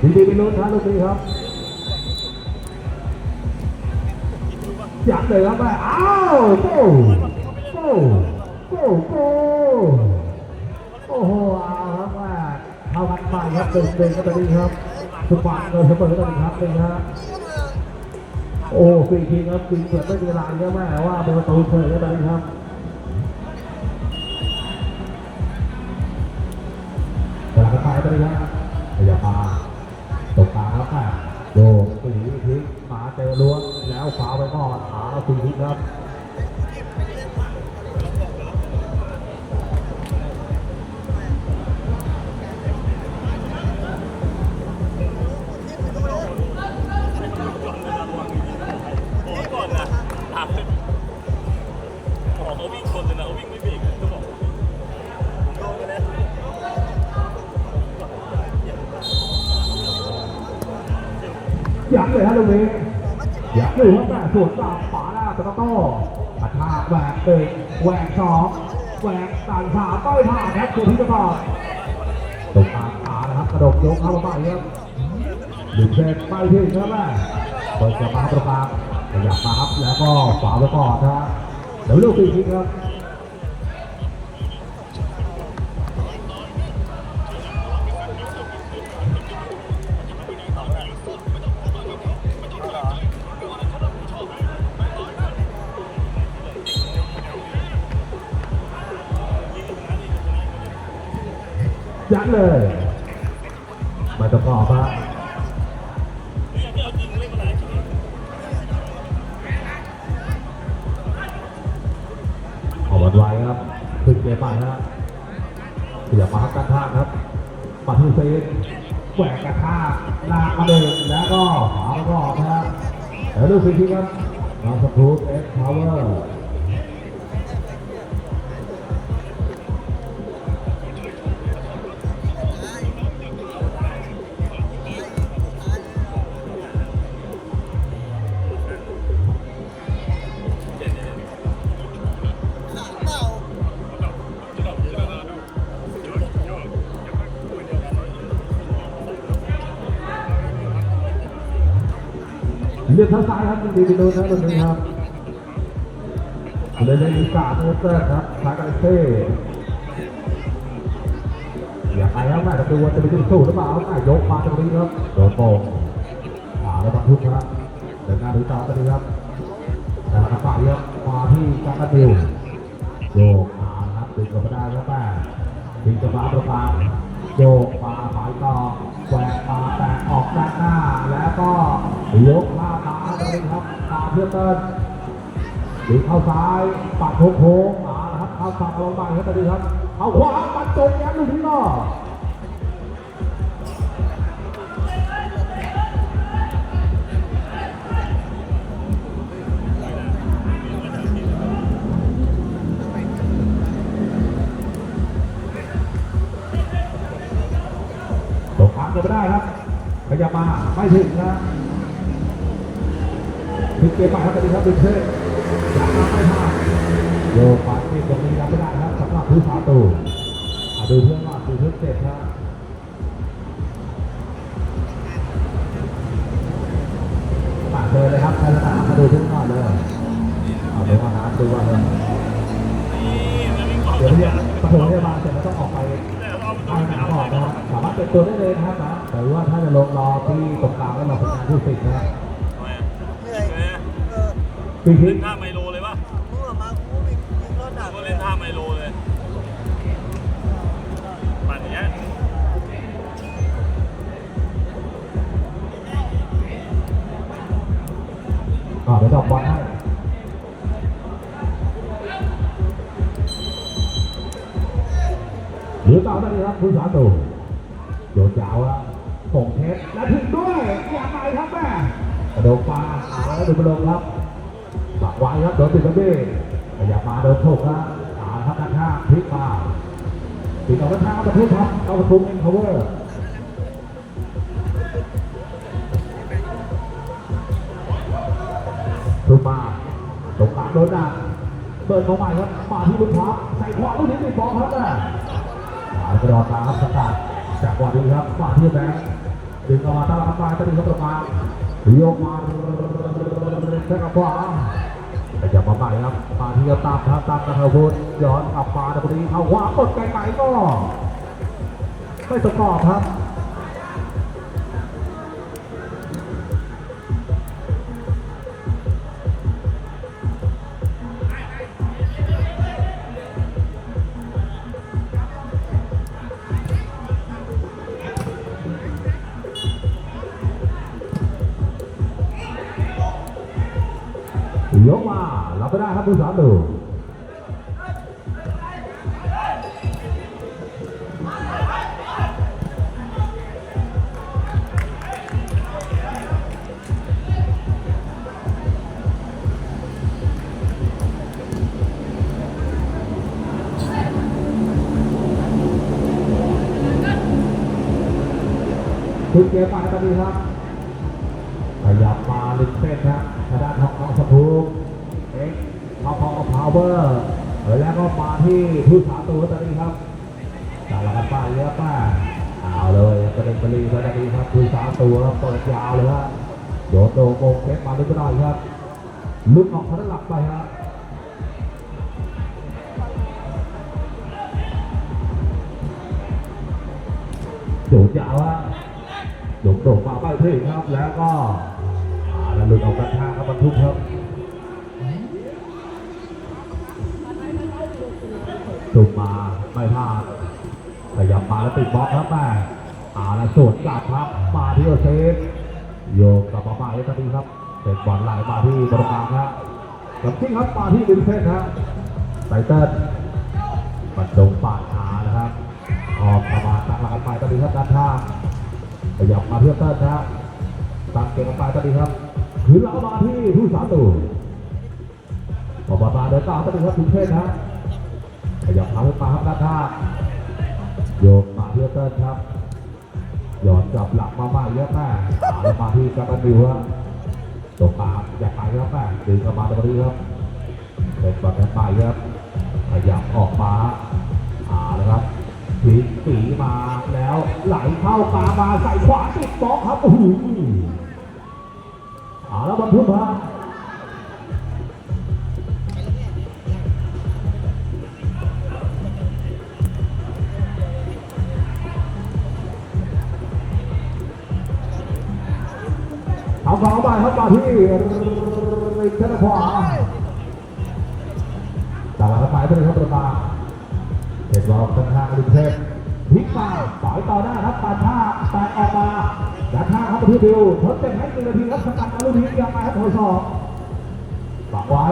ดีดีเป็นรุ่นครับลูกนี้ครับอยากเลยครับแม่อ้าวโก้โก้โก้โก้โอ้โหเอาครับแม่เข้ากันใหม่ครับเดินเดินก็ตอนนี้ครับสุพรรณเดินเสมอตอนนี้ครับเป็นี่ฮะโอ้ฟรีคิงครับฟรีเปิดไม่มีเวลาเยอะแม่ว่าเป็นประตูเฉยก็ตอนนี้ครับ ไปเลยครับพยาบาลตกตาแล้วค่ะโยกปีพลิกมาเจอล้วงแล้วขวาไปก่อนขาปีพลิกครับ ยักเลยฮะลูกนี้ยักเลยครับแม่สวนตามฝาหน้าตะโต้ปัดหน้าแหวกเตะแหวกสองแหวกต่างขาต้อยผ่านครับคุณพิจารตกตาขานะครับกระโดดยกเข้ามาใหม่ครับดึงเซนไปถึงครับแม่เปิดกลับมาประกาขยับมาครับแล้วก็ฝาไปก่อนนะเดี๋ยวลูกฟรีคิกครับ ยัดเลยม่ต้องขอบครับออกบอลไว้ครับขึ้นเกมไปครับขยับมาครับกระทาครับปัดที่เซนแหวกกระทาลากมาเดินแล้วก็ขวาแล้วก็ออกนะแล้วดูฟรีคิครับน้องสกูตเอ็กซ์พาวเวอร์ เลือกท้าซ้ายครับดีดีดูนะตรงนี้ครับเลยในอีสานเนเตอร์ครับทางไอเซ่อยากไปครับแม่จะดูจะไปขึ้นสู้หรือเปล่าแม่ยกมาตรงนี้ครับโดนโป่งขาแล้วบรรทุกครับเดินหน้าดูต่อตรงนี้ครับแต่ละฝ่ายครับมาที่จักรติวโยกมาครับดึงกับมาได้ครับแม่ดึงกับมาประกาโยกมาฝ่ายต่อแหวกมาแตกออกด้านหน้าแล้วก็ยก น้ามาตรงนี้ครับตาเพื่อเติ้ลดึงเข้าซ้ายปัดโค้งๆมาครับเข้าฝั่งลงไปครับตอนนี้ครับเอาขวาปัดตรงแยันลูกนี้ก็ตกทางจะไม่ได้ครับขยับมาไม่ถึงนะ ถึงเกมใหม่ครับตอนนี้ครับดึงเท่อยากมาไม่พลาดโยกปัดนี่ตรงนี้รับไม่ได้ครับสำหรับผู้สาตูอะดูเพื่อนว่าดูเพื่อนเจ็บครับปาดเลยเลยครับใช้สามมาดูเพื่อนก่อนเลยเอาดูว่านะดูว่าเลยเดี๋ยวเนี่ยปฐมพยาบาลเสร็จแล้วต้องออกไปเอาหนาก่อนนะครับสามารถเป็นตัวได้เลยนะครับนะแต่ว่าถ้าจะลงรอที่ตรงกลางแล้วเราเป็นงานผู้สิทธิ์นะครับ เล่นท่าไมโลเลยปะมึงออกมากูมีมีรถดับก็เล่นท่าไมโลเลยปั่นอย่างเงี้ยอ่าเดี๋ยวดอกบอลให้หรือเปล่าตอนนี้ครับคุณสาตูโยนยาวแล้วส่งเทสและถึงด้วยอย่าไรครับแม่กระโดดปลาอ่าแล้วดูกระโดดครับ ปักไว้ครับโดนติดกระเบ้ขยับมาโดนโชกครับอ่าครับด้านข้างพลิกมาติดเอาด้านข้างประทุครับเอาประทุเอ็นพาวเวอร์ขึ้นมาตกลางโดนดักเปิดเข้าใหม่ครับมาที่บุญพับใส่ขวาลูกนี้ติดบอลครับน่ะหายไปรอตามครับสกัดจากวันนี้ครับฝ่าที่แบงค์ดึงออกมาตั้งรับมาตั้งรับมาโยกมาแค่กับ ขยับมาใหม่ครับมาที่ตามครับตามกันเทพุทธย้อนกลับมาตรงนี้เข้าขวากดไกลๆก็ไม่สกอบครับ ยกมารับไม่ได้ครับผู้สามดูคุณเกียร์ไปตอนนี้ครับขยับมาลึก เส้นครับทางด้านของน้องสภูมิเอ็กพอพอพาวเวอร์แล้วก็มาที่ผู้สาตัวตอนนี้ครับจากละกันป้าเยอะป้าเอาเลยกระเด็นกระลีตอนนี้ครับผู้สาตัวเปิดยาวเลยครับโดดโดโกงเก็บมาลึกก็ได้ครับลึกออกทางด้านหลักไปครับโดดยาวฮะโด่งโด่งมาไปเพ่ครับแล้วก็ หลุดออกกันทางครับบรรทุกครับตุกมาไม่พลาดขยับมาแล้วติดบล็อกครับแม่อาล้วสวนกลับครับ มาที่โอเซฟโยกกลับมาใหม่ตอนนี้ครับเตะบอลไหลมาที่บริการครับกลับทิ้งครับมาที่ดินเซนครับไตเติ้ลปัดตรงปาดขานะครับออกประมาณตั้งหลักไปตอนนี้ครับด้านข้างขยับมาเพื่อเต้นนะตัดเก่งออกไปตอนนี้ครับ คือเรามาที่ผู้สาตูพอมามาเดินตามตอนนี้ครับถึงเทศนะขยับเท้าขึ้นมาครับด้านข้างโยกมาเพื่อเต้นครับหย่อนกลับหลังมาใหม่เยอะแม่แล้วมาที่กัปตันดิวครับตกตามอยากไปครับแม่ดึงกลับมาตรงนี้ครับเป็นบอลกันไปครับขยับออกมาอ่าเลยครับผีสีมาแล้วไหลเข้ากลามาใส่ขวาติดบล็อกครับโอ้โห อาล้วบรรทุกฮะเอาขวาไปครับมาที่เส้นขวาแต่ละไปเป็นครับประมาเห็นว่าค่อนข้างรุนแรงพลิกมาต่อยต่อหน้าครับปาดท่า กับไปที่ดิวทดเต็มให้หนึ่งนาทีครับสกัดอารุณียังไงครับหัวศอกฝากไว้